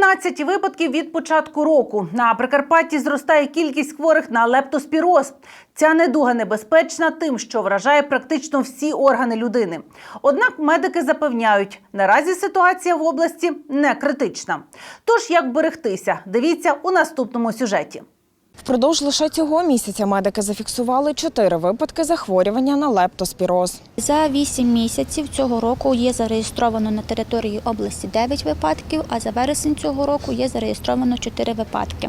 13 випадків від початку року. На Прикарпатті зростає кількість хворих на лептоспіроз. Ця недуга небезпечна тим, що вражає практично всі органи людини. Однак медики запевняють, наразі ситуація в області не критична. Тож як берегтися, дивіться у наступному сюжеті. Впродовж лише цього місяця медики зафіксували чотири випадки захворювання на лептоспіроз. За вісім місяців цього року є зареєстровано на території області 9 випадків, а за вересень цього року є зареєстровано 4 випадки.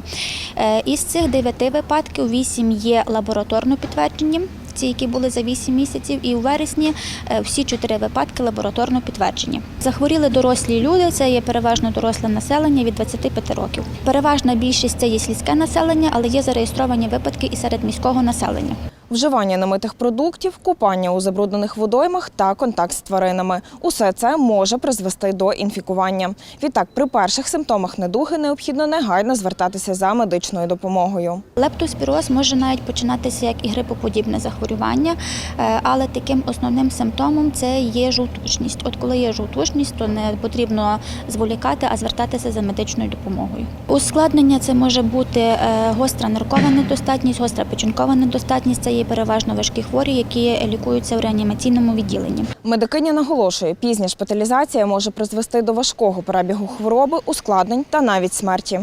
Е, Із цих 9 випадків 8 є лабораторно підтверджені. Ці, які були за 8 місяців, і у вересні е, всі чотири випадки лабораторно підтверджені. Захворіли дорослі люди, це є переважно доросле населення від 25 років. Переважна більшість це є сільське населення, але є зареєстровані випадки і серед міського населення. Вживання намитих продуктів, купання у забруднених водоймах та контакт з тваринами. Усе це може призвести до інфікування. Відтак, при перших симптомах недуги необхідно негайно звертатися за медичною допомогою. Лептоспіроз може навіть починатися як і грипоподібне захворювання, е, але таким основним симптомом це є жовтушність. От коли є жовтушність, то не потрібно зволікати, а звертатися за медичною допомогою. Ускладнення це може бути е, гостра ниркова недостатність, гостра печінкова недостатність. Є переважно важкі хворі, які лікуються в реанімаційному відділенні. Медикиня наголошує, пізня шпиталізація може призвести до важкого перебігу хвороби, ускладнень та навіть смерті.